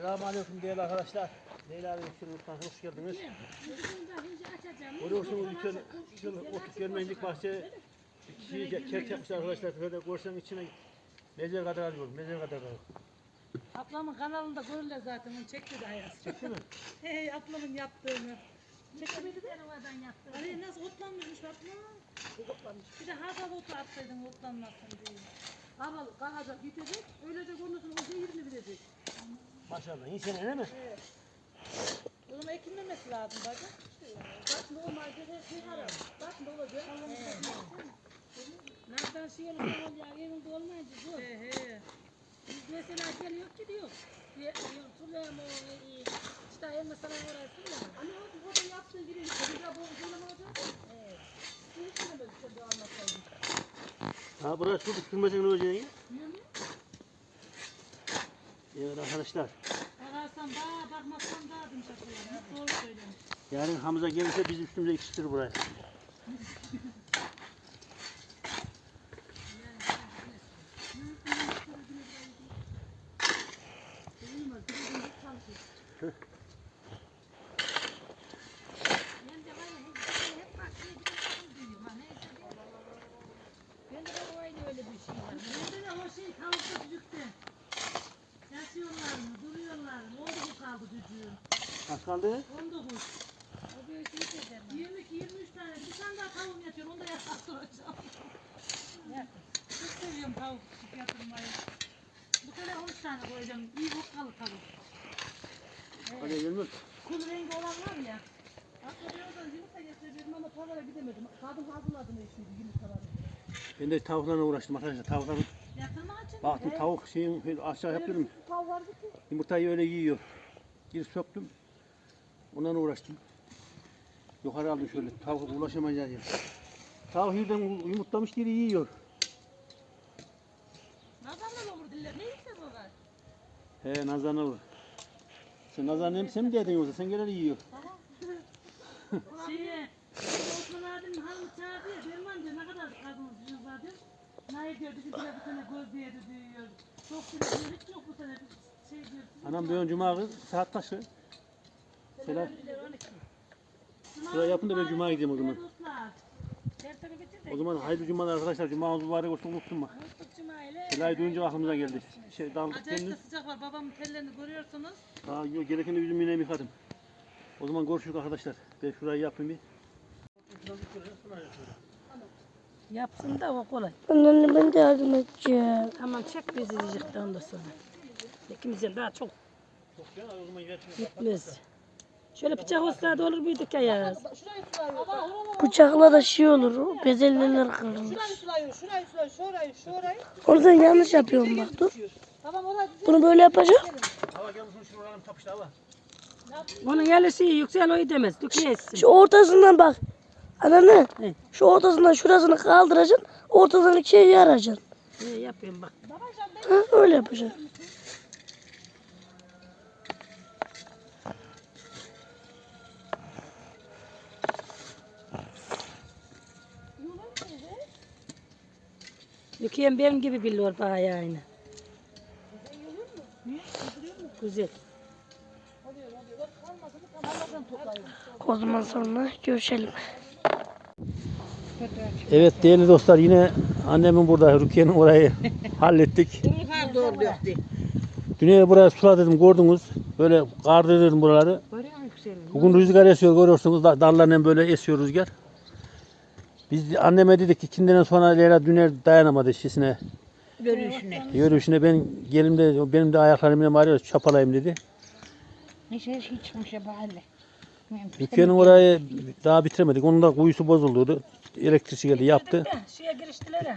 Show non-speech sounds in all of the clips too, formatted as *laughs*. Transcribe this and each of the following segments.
Selamünaleyküm değerli arkadaşlar. Leyla abi için mutfağa hoş geldiniz. Görüyorsunuz bütün bütün otuk görmeyecek bahçe şey, kek yapmışlar arkadaşlar. Böyle görsen içine meze kadar alıyor. Meze kadar alıyor. Ablamın kanalında görürler zaten onu çekti de Ayaz. Çekti mi? *laughs* Hey ablamın yaptığını. Çekti miydi de? Hani nasıl otlanmışmış abla? Bir de hava otu atsaydın otlanmasın diye. Hava kalacak gidecek. Öylece konusunu o yerini bilecek. Maşallah. İyi sene değil mi? O zaman ekilmemesi lazım bacı. Bak normalde her şey haram. Bak ne olacak? Nereden şey olur ya evinde olmayınca zor. He he. Biz mesela geliyor gidiyor. Suleyman o e, işte el mesela orası ya. Hani o o da yaptığı gibi bir de bu zulüm olacak. Evet. Şey? Ha burası su bitirmesen ne olacak ya? Evet arkadaşlar. Bakarsan daha bakmazsan daha yumuşak olur. Doğru söylemiş. Yarın Hamza gelirse biz üstümüze yetiştirir buraya. *laughs* De *laughs* var ya hep, hep bak diye bir de duyuyorum. Ha, neyse diye. Ben de o aynı öyle bir şey var. Bende de o şey tavukta düdükte. Yaşıyorlar mı, duruyorlar mı? Oldu bu kaldı düdüğün. Kaç kaldı? 19. O bir şey eder. 22, 23 tane. Bir tane daha tavuğum yatıyor. Onu da yattıracağım. Çok seviyorum tavuk yatırmayı. Bu sene 13 tane koyacağım. İyi bokkalı tavuk. Hadi gelmiyor. Kul rengi olan var ya. Hatta bir oradan yumurta getirebilirim ama pazara gidemedim. Kadın hazırladı ne şimdi yumurtaları. Ben de tavuklarla uğraştım arkadaşlar. Tavukların Yatırmak için. baktım tavuk şeyin böyle aşağı yapıyorum. bir tav vardı ki. Yumurtayı öyle yiyor. Bir söktüm. Ondan uğraştım. Yukarı aldım şöyle. Tavuk ulaşamayacağız ya. Tavuk yerden yumurtlamış diye yiyor. Nazarla olur diller. Ne o var? He nazan olur. Sen nazan hem sen mi dedin yoksa sen gelir yiyor. Şeye. Osman abinin hanımı çağırdı. Derman diyor ne kadar kadınız yüz var diyor. Nail diyor bizimkiler bu sene göz diye diyor. Çok güzel diyor. Hiç yok bu sene. Şey diyor. Anam ön cuma kız saat kaçı? Selam. Sıra yapın da ben cumaya gideyim o zaman. O zaman hayırlı cumalar arkadaşlar. Cumamız mübarek olsun unuttum bak. Mutluluk Cuma'yla. Selayı duyunca aklımıza geldi. Şey daldık Acayip de sıcak var. Babamın tellerini görüyorsunuz. Daha yok gereken de yüzümü yine yıkadım. O zaman görüşürüz arkadaşlar. Ben şurayı yapayım bir. Yapsın da o kolay. Anneanne ben de yardım edeceğim. Tamam çek bizi diyecekti ondan sonra. İkimizden daha çok Çok ya o zaman gitmez. Şöyle bıçak olsa da olur muyduk ya. Şurayı. Ama Bıçakla da şey olur, bezelyeler kırılır. şurayı sulayıyor. Şurayı sulayıyor. Şurayı, şurayı. Oradan yanlış yapıyorum bak dur. Tamam Bunu böyle yapacağım. Şunu oranın tapıştı hava. Onun yerlisi yüksel o demez. Etsin. Şu ortasından bak. Anneanne. He. Şu ortasından şurasını kaldıracaksın. Ortadan ikiye yaracaksın. Ne yapayım bak. Ha, öyle yapacaksın. Düküyen benim gibi biliyor bana yani. Güzel. O zaman sonra görüşelim. Evet değerli dostlar yine annemin burada Rukiye'nin orayı *laughs* hallettik. Dünya buraya suladım gördünüz. Böyle kardırdım buraları. Bugün rüzgar esiyor görüyorsunuz. Da- Dallarla böyle esiyor rüzgar. Biz anneme dedik ki ikinden sonra Leyla Düner dayanamadı şişine. Görüşüne. Yürüyüşüne ben gelimde benim de ayaklarım yine ağrıyor çapalayayım dedi. Neyse hiç çıkmış ya bahane. Rukiye'nin orayı daha bitiremedik. Onun da kuyusu bozuldu. Elektrikçi geldi yaptı. Şeye giriştiler ha.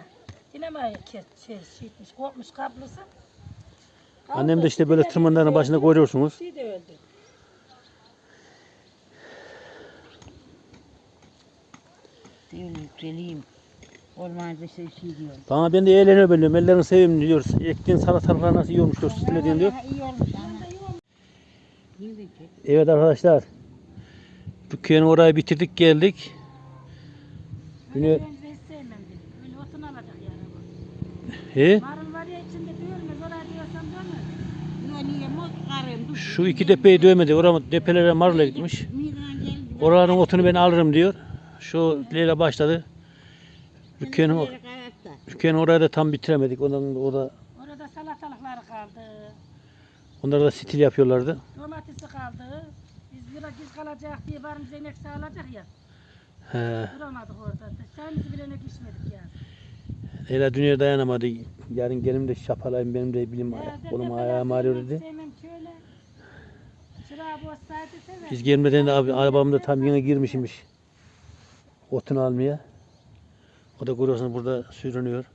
Yine mi kes, şey, şeymiş, kopmuş kablosu. Annem de işte böyle tırmanların başında görüyorsunuz. Şey de öldü. Yükseleyim. Olmaz bir şey diyorum. Bana ben de eğleniyor böyle. Ellerini seveyim diyoruz. Ektiğin salatalıklar nasıl iyi olmuş diyor. Süslediğin diyor. İyi olmuş ama. Evet arkadaşlar. Dükkanı orayı bitirdik geldik. Yani bu. he? Marul. Şu iki tepeyi dövmedi. Orama tepelere marula gitmiş. Oraların otunu ben alırım diyor. Şu Leyla başladı. Kayatta. dükkanın orayı da tam bitiremedik. Ondan orada Orada salatalıkları kaldı. onlar da stil yapıyorlardı. Domatesi kaldı. Biz biraz biz kalacak diye varım Zeynep sağlayacak ya. He. Duramadık orada. Çayımızı bile ne içmedik yani. Leyla dünyaya dayanamadı. Yarın gelim de şapalayayım benim de bilim Ya, kolum dedeler ayağım ağrıyor dedi. Sevmem şöyle. Çırağı bozsaydı sever. Biz gelmeden de abi arabamda tam yine girmişmiş. Otunu almaya. O da görüyorsunuz burada sürünüyor.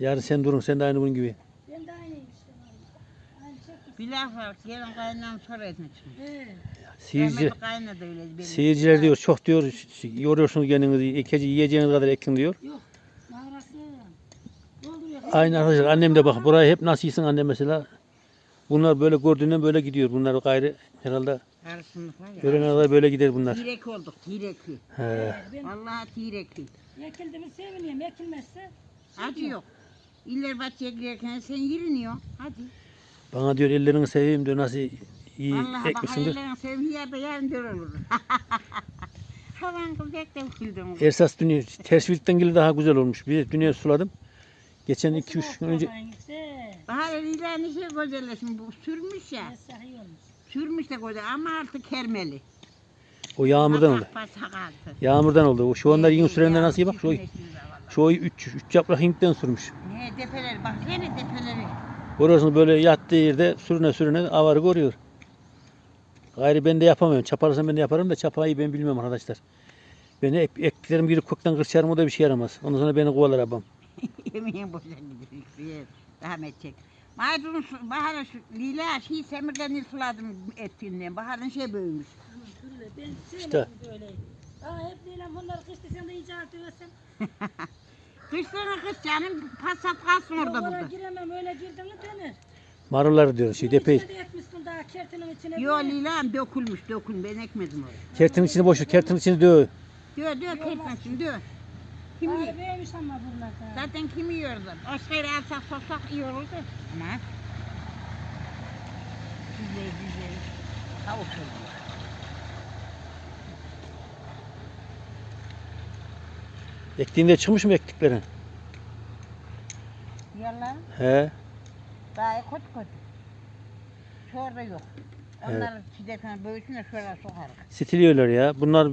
Yarın sen durun sen de aynı bunun gibi. Ben de aynıyım işte. Aynı. Bir laf var. Gelin kaynağım sonra etmek için. He. Seyirci, öyle benim. seyirciler diyor çok diyor yoruyorsunuz kendinizi ekeci yiyeceğiniz kadar ekin diyor. Mağarası. Dolduruyor. Aynı arkadaşlar annem de bak burayı hep nasıl annem mesela. Bunlar böyle gördüğünden böyle gidiyor. Bunlar gayrı herhalde ya. görene kadar böyle gider bunlar. Tirek olduk, tirekli. He. Vallahi tirekli. ekildi mi seviniyorum. Ekilmezse Hadi yok. İller bahçeye girerken sen yürünüyor. Hadi. Bana diyor ellerini seveyim diyor nasıl iyi Vallahi bak ekmişsin diyor. hayırların sevmiyor da yarın dör olur. *laughs* Havan kılacak da güldüm. Ersas dünya tersvillikten geli daha güzel olmuş. Bir dünya suladım. Geçen 2-3 gün önce Bahar ilanı şey güzelleşmiş. Bu sürmüş ya. Sahi olmuş. Sürmüş de güzel ama artık kermeli. o yağmurdan oldu. Altı. Yağmurdan oldu. O şu anda yeni sürenler nasıl iyi bak. Şu, şu 3 3 yaprak hindden sürmüş. Ne depeler bak seni depeleri. Görüyorsunuz böyle yattığı yerde sürüne sürüne avarı görüyor. Gayrı ben de yapamıyorum. Çaparsam ben de yaparım da çapayı ben bilmem arkadaşlar. Beni ek, eklerim girip kökten kırçarım o da bir şey yaramaz. Ondan sonra beni kovalar abam. *laughs* Yemeğin boşa gidiyor. Edecek. Maydanoz, baharın şu lila şey semirden suladım ettiğinden. Baharın şey büyümüş. Öyle. Ben İşte. böyle. Aa hep değil bunları kışta sen de icat ediyorsun. *laughs* Kışlarına kış canım pasat kalsın orada Orada burada. giremem öyle girdin mi denir. Marullar diyor şey depeyi. İçine de etmişsin daha kertinin içine. Yo böyle. lilam dökülmüş dökülmüş ben ekmedim oraya. Kertin içini boş ver. Kertin içini döv. Dö dö ketmesin dö. Kim yiyor? büyümüş ama buralarda. Zaten kim yiyor da? Başka alsak soksak iyi olurdu. Ama. Güzel güzel. Tavuk oluyor. Ektiğinde çıkmış mı ektiklerin? Yalan. He. Daha kötü kötü. Şurada yok. Onları çiğdeten böyüsüne şöyle sokarız. Stiliyorlar ya. Bunlar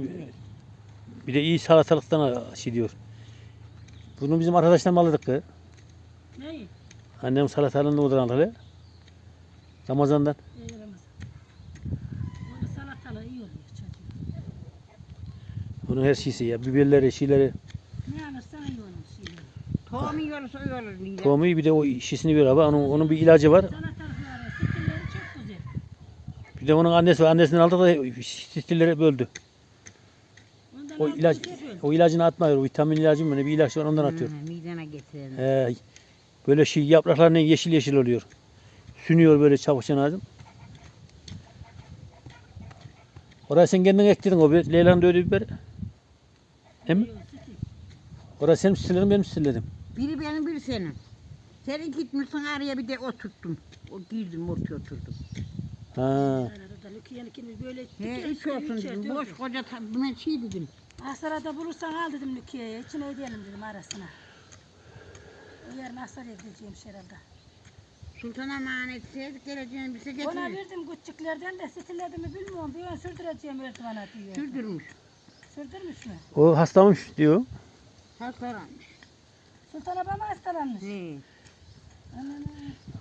bir de iyi salatalıktan şey diyor. Bunu bizim arkadaşlar aldık. ki. Neyi? Annem salatalığını oradan aldı. Ramazan'dan. İyi Ramazan. Onu salatalığı iyi oluyor çocuğum. Bunun her şeysi ya. Biberleri, şeyleri. Ne alırsan iyi olur şey. Tohum yiyorsa iyi olur. Tohumu bir de o şişini veriyor abi. Onun, onun bir ilacı var. Salatalıkları, sütünleri çok güzel. Bir de onun annesi var. Annesinden aldı da stilleri böldü. O ilaç, o ilacını atmıyor. O vitamin ilacı mı ne bir ilaç var ondan atıyor. Hı, midene getirelim. He, böyle şey yapraklar ne yeşil yeşil oluyor. Sünüyor böyle çabuk ağzım. Orayı sen kendin ektirdin o bir Leyla'nın da öyle biber. Hem orası senin stillerin benim stillerim. Biri benim biri senin. Sen gitmişsin araya bir de oturttun. O girdim ortaya oturdum. Ha. Böyle He, üç olsun Boş koca ben şey dedim. Asarada bulursan al dedim Lükiye'ye. İçine edelim dedim arasına. O yarın Asar'a gideceğim herhalde. Sultana emanet etseydik geleceğini bize Ona getirir. verdim küçüklerden de stilledi mi bilmiyorum. Bir ön sürdüreceğim Erdoğan'a diyor. Sürdürmüş. Sürdürmüş mü? O hastamış diyor. Hastalanmış. Sultan abama hastalanmış. He. Anam.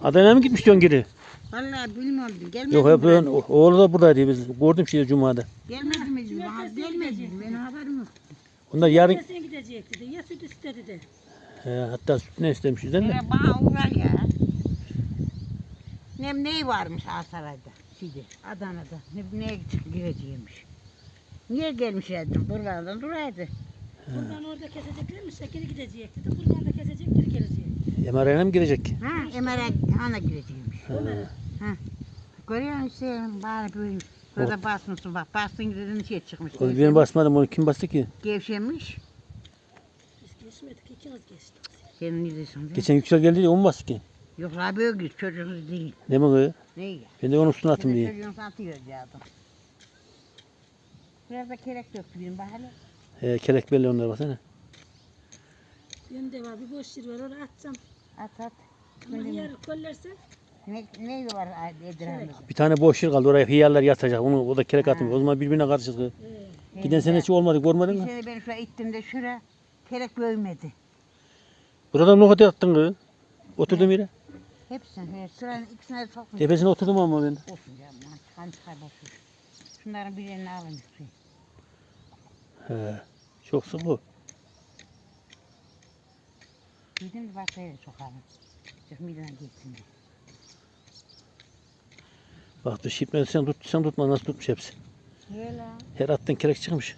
Adana'ya mı gitmiş diyorsun geri? Vallahi bilmiyorum. Gelmedi Yok mi hep o- oğlu da buradaydı biz. Gördüm şeyi Cuma'da. Gelmedi mi? Bana Gelmedi. gidecek dedi. Benim haberim yok. Onlar yarın Sen gidecek dedi. Ya süt istedi de. He, hatta süt ne istemiş de. Yine bana uğrar ya. Ne neyi varmış Asaray'da? Şimdi Adana'da. Ne, neye gireceğiymiş. Niye gelmiş dedim. Buralardan duraydı. Buradan orada keseceklermiş. Geri gidecek dedi. Buradan da kesecek geri gelecek. MR'ye mi girecek? Ha Emer'e hana gireceğiymiş. Ha. Görüyor musun? Bana böyle Burada basmışsın bak. Bastın dediğin şey çıkmış. O benim basmadım onu kim bastı ki? Gevşemiş. Geçmedik ikimiz geçtik. Senin değil mi? Geçen yüksel geldi ya olmaz ki. Yok la böyle çocuğunuz değil. Ne mi kız? Ne ya? Ben de onun üstüne Senin diye. çocuğun atıyor canım. Biraz da kerek döktü benim bahane. He, kelek belli onlar baksana. Ben de var bir boş yer var oraya atacağım. At at. Ama yer kollerse Ne, ne var Edirhan'da? Bir tane boş yer kaldı oraya hıyarlar yatacak. Onu o da kelek atmış. O zaman birbirine karışır. kız. Giden sene hiç olmadı görmedin Bir mi? sene ben şuraya ittim de şura kerek büyümedi. Buradan nohut attın kız. Oturdum yere. Hepsini, he, sıranın ikisine de sokmuş. Tepesine oturdum ama ben. Olsun canım, lan, çıkan çıkar boşver. Şunların birini alın lütfen. He. Çok sık bu. Gidin de başka yere sokalım. Bak dur şipmedi sen tut sen tutma nasıl tutmuş hepsi. He la. Her attın kelek çıkmış.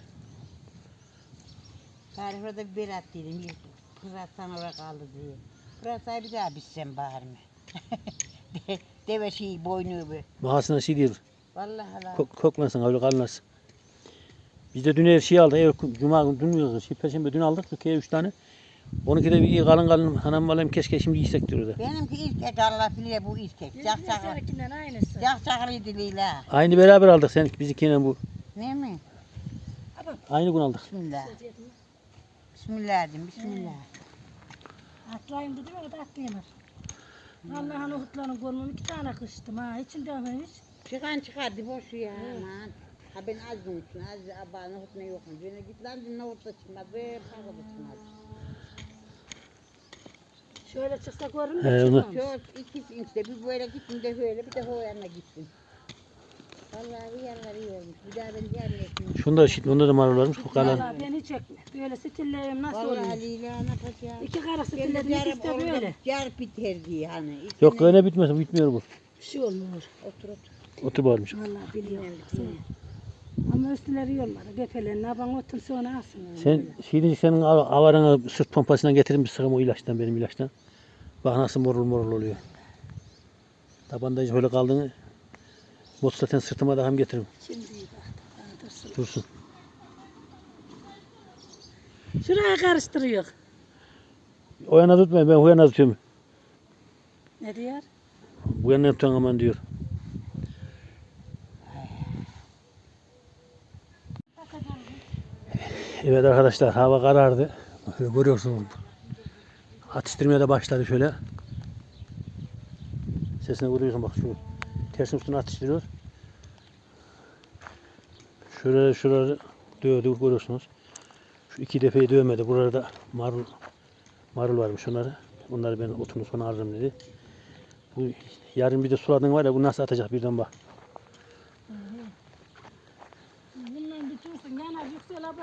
Bari orada bir biber attıydım. Bir kız atsan oraya kaldı diye. Burası bir daha bitsen bari mi? *laughs* De- Deve şey boynu bu. Mahasına şey değil. Vallahi la. Kok, koklasın öyle kalmaz. Biz de dün her şey aldık. Ev, Cuma dün mü? Şey, Perşembe dün aldık. Türkiye'ye üç tane. Onunki de bir iyi kalın kalın. Hanım alayım keşke şimdi yiysek diyordu. Benimki ilk Allah bilir bu ilk caklı. seninkinden aynısı. Cak caklıydı Leyla. Aynı beraber aldık sen bizimkiyle bu. Ne mi? Aynı gün aldık. Bismillah. Bismillah dedim. Bismillah. Atlayayım dedim o da atlayamaz. Allah'ın ohutlarını görmem iki tane kıştım ha. İçinde ömemiş. Çıkan çıkardı boş ya aman. Ha ben az unutsun. Az abana hutma yok mu? Yine git lan ne orta çıkmaz. Ve parka da çıkmaz. Şöyle çıksa görürüm He, onu-. Çok ikisi işte bir böyle gittim de böyle bir de o yana gittim. Vallahi bir yerler iyi olmuş. Bir daha ben diğer niyetini. Şunda şimdi onda da marullarmış. Bu kalan. Vallahi beni çekme. Böyle stilleyim nasıl Vallahi oluyor? Leyla ne yapacağım? İki karı Ben stilledim yarım ikisi de orada böyle. car biter diye hani. Yok öyle bitmez. Bitmiyor bu. Bir şey olmuyor. Otur otur. Otur bağırmış. Vallahi biliyorum. Ama üstleri yormadı. Gepelerini aban otur sonra alsın. Sen şimdi senin av- avarana sırt pompasından getirin bir sıkım o ilaçtan benim ilaçtan. Bak nasıl morul morul oluyor. Tabanda hiç öyle kaldığını motosikletin sırtıma da hem getiririm. Şimdi iyi bak. Daha dursun. Dursun. Şuraya karıştırıyor. O yana tutmayın ben bu yana tutuyorum. Ne diyor? Bu yana tutan aman diyor. Evet arkadaşlar hava karardı. Bakın Görüyorsunuz. Atıştırmaya da başladı şöyle. Sesini görüyorsun bak şu tersin üstüne atıştırıyor. Şurada şurada dövdü görüyorsunuz. Şu iki defeyi dövmedi. Burada marul marul varmış onları. Onları ben otunu sonra alırım dedi. Bu yarın bir de suladın var ya bu nasıl atacak birden bak. Bundan bir dursun. Yanar yüksel abi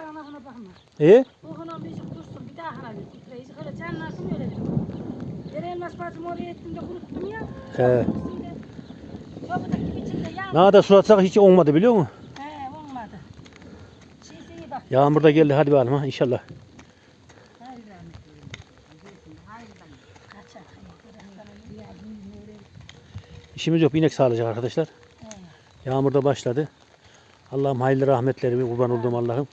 E? O kadar bir dursun. Bir daha hara bir titreyici. Öyle canlarsın öyle bir. Derelmez bacım oraya ettim de kuruttum ya. He. Çabudaki içinde yağmur. Ne kadar sulatsak hiç olmadı biliyor musun? He olmadı. Şeyse iyi bak. Yağmur da geldi hadi bakalım ha inşallah. İşimiz yok inek sağlayacak arkadaşlar. Yağmur da başladı. Allah'ım hayırlı rahmetlerimi kurban olduğum Allah'ım.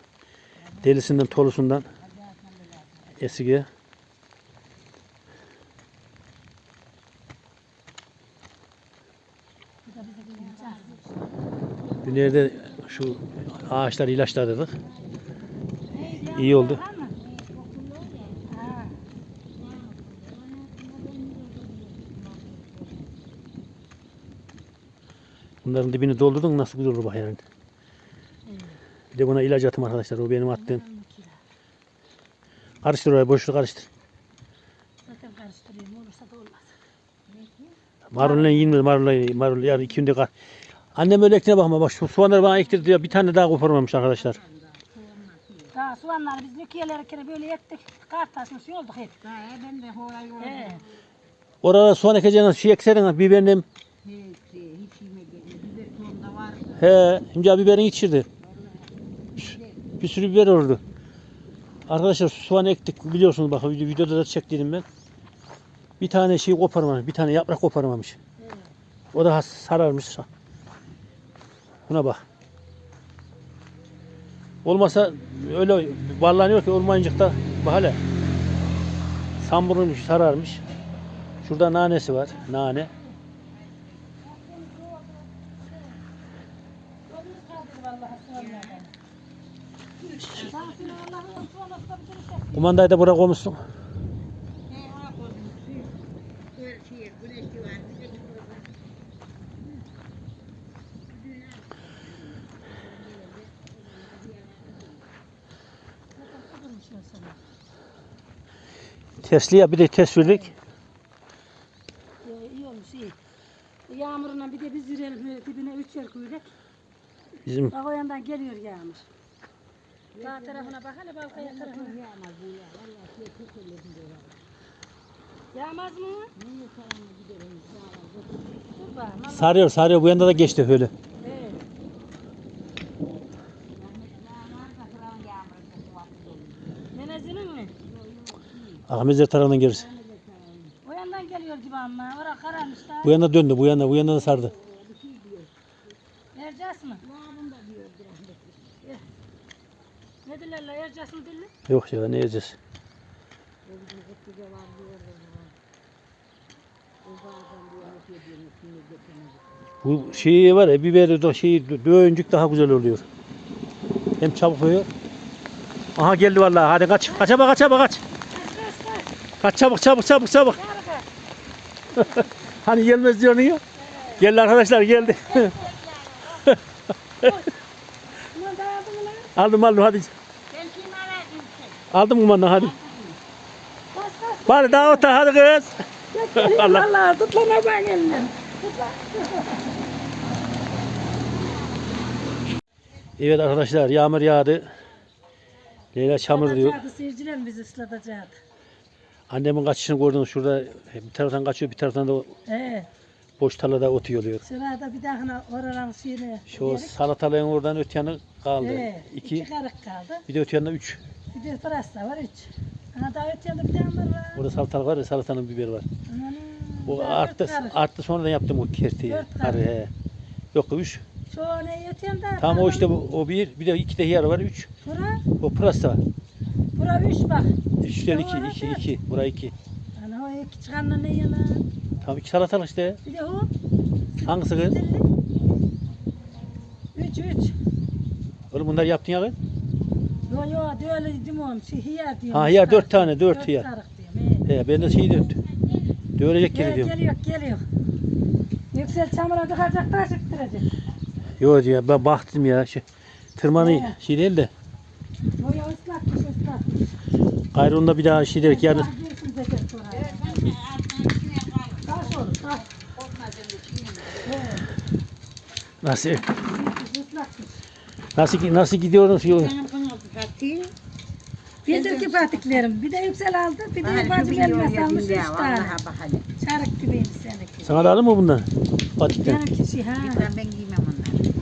Delisinden tolusundan esige. Günlerde şu ağaçları ilaçladık. İyi oldu. Bunların dibini doldurdun nasıl güzel olur bak yani. Bir de buna ilaç atım arkadaşlar. O benim attığım. Karıştır oraya boşluk karıştır. Zaten karıştırıyorum. Olursa da olmaz. Marulle yenmez marulle marul yarın iki günde kar. Annem öyle ektiğine bakma bak şu soğanları bana ektirdi ya bir tane daha koparmamış arkadaşlar. Daha soğanları biz nükyelerken böyle ettik. Kartasını şey olduk hep. Ha, ben de horayı oldum. He. Orada soğan ekeceğine şey ekseydin biberini. Hiç, hiç yemedi. Biber sonunda vardı. He, şimdi biberini yetiştirdi. Bir sürü biber olurdu. Arkadaşlar soğan ektik biliyorsunuz bak video- videoda da çektiydim ben. Bir tane şey koparmamış, bir tane yaprak koparmamış. O da sararmış. Buna bak. Olmasa öyle ballanıyor ki bak hele. Samburuymuş, sararmış. Şurada nanesi var. Nane. Kumandayı da buraya koymuşsun. Tesliye bir de test verdik. Ee, iyi olmuş iyi. Yağmuruna bir de biz yürüyelim böyle dibine üçer kuyruk. Bizim Bak o yandan geliyor yağmur. Sağ tarafına bak hele balkaya tarafına. Yağmaz bu ya. Yağmaz mı? Dur bak. sarıyor sarıyor bu yanda da geçti öyle. Evet. Nenezinin mi? Ahmetzer tarafından gelirse. O yandan geliyor gibi ama. Orası kararmış da. Bu yana döndü bu yana bu yana da sardı. Ercas mı? Yok ya ne yiyeceğiz? Bu şeyi var ya biberi de şeyi dövüncük daha güzel oluyor. Hem çabuk oluyor. Aha geldi vallahi. Hadi kaç. Kaça bak kaça bak kaç. Kaç çabuk çabuk çabuk çabuk. *laughs* hani gelmez diyor ya. Geldi arkadaşlar geldi. *laughs* aldım aldım hadi. Aradım Aldım kumandan hadi. Bari daha otur hadi kız. Allah. Allah tut lan ben elinden. Evet arkadaşlar yağmur yağdı. Leyla çamur diyor. Seyirciler bizi ıslatacaktı. Annemin kaçışını gördünüz şurada bir taraftan kaçıyor bir taraftan da Ee, boş tarlada otu yoluyor. sırada bir daha oraların şeyine. Şu salatalığın oradan öte yanı kaldı. Ee, iki. İki. karık kaldı. Bir de öte yanında üç. Bir de pırasa var üç. Ana daha öte yanda bir tane var. Orada salatalık var ya salatanın biberi var. Amanın, O arttı, arttı sonradan yaptım o kerteyi. Dört Karı, he. Yok üç. Şu ne öte yanda. Tamam o işte bu, o bir. Bir de iki de hiyar var üç. Bura, O pırasa var. bura üç bak. Üçten o iki, arada. iki, iki. Buraya iki. Ana o iki çıkanla ne yana. Tamam iki salatalık işte. Bir de o. Hangisi kız? Üç üç. Oğlum bunlar yaptın ya kız. Yo yo öyle demiyorum. Şey hiyar diyorum. Ha, hiyar dört tane, dört Dört hiyar. karık diyorum. he. He ben de şey diyorum. Dövecek gibi Gel, diyorum. geliyor geliyor. Yüksel çamura dıkacak taş ittirecek. Yok diyor ben baktım ya. Şey, tırmanı He. şey değil de. O ya ıslatmış ıslatmış. Gayrı onda bir daha şey ki yani oraya. Taş olur taş. Evet, nasıl nasıl nasıl gidiyorsunuz? Yok. Benim kanalı Fatih. Bildir patiklerim. Bir de yüksel aldı. Bir de bacım ya salmış üç tane. Çarık gibiymiş seninki. Sana da alır mı bundan? Patikten. Benimki şey ha. Lütfen ben giymem onları.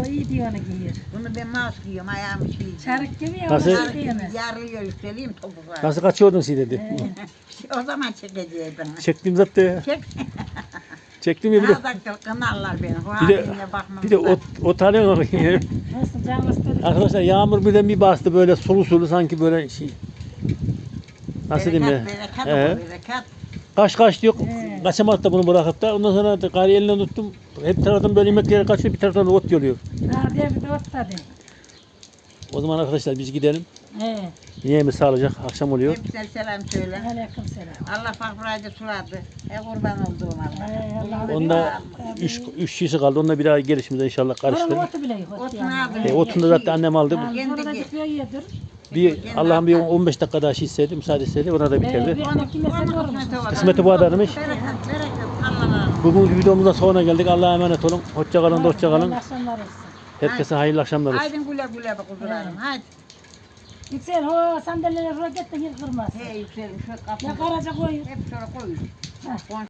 O iyi diyor onu giyiyor. Bunu ben mouse giyiyorum ayağımı şey. Çarık gibi ya Nasıl? onu diyemez. Yarılıyor üsteleyim topuklar. Nasıl kaçıyordun siz dedi. *laughs* O zaman çekeceğim bana. Çektim zaten. Çek. Çektim ya bir de. Kanarlar beni. Bir de, bir de o, o tane Nasıl can ısıtırır. Arkadaşlar yağmur birden bir bastı böyle sulu sulu sanki böyle şey. Nasıl diyeyim ya? O, berekat. Kaç kaç diyor. He. Kaçamadı da bunu bırakıp da ondan sonra gari elinden tuttum. Hep taraftan böyle yemeklere kaçıyor bir taraftan ot yoluyor. Diye bir de ot tadı. O zaman arkadaşlar biz gidelim. He. Yemeğimiz sağlayacak. Akşam oluyor. Hepsine selam söyle. Aleyküm selam. Allah fakracı suladı. E kurban olduğum Allah. Hey, Allah. Onda üç, üç şişe kaldı. Onunla bir daha gelişimize inşallah Oranın karıştırırız. otu bile yok. ot Otunu yani. aldım. E, otunu da zaten annem aldı. Kendi Sonra da yedir. Bir Allah'ım bir 15 dakika daha şey istedi, müsaade istedi. Ona da Ee, bitirdi. bir kısmeti var. Kısmeti bu kadarmış. Bereket, bereket. Bugün videomuzda sonuna geldik. Allah'a emanet olun. Hoşça kalın, hoşça kalın. Hayırlı akşamlar olsun. Herkese hayırlı akşamlar olsun. Haydi güle güle be kuzularım. Haydi. Yüksel o sandalyeleri roket de yıkılmaz. Hey yükselim şu Ya kapıyı. karaca koyun. Hep şöyle koyun. Heh.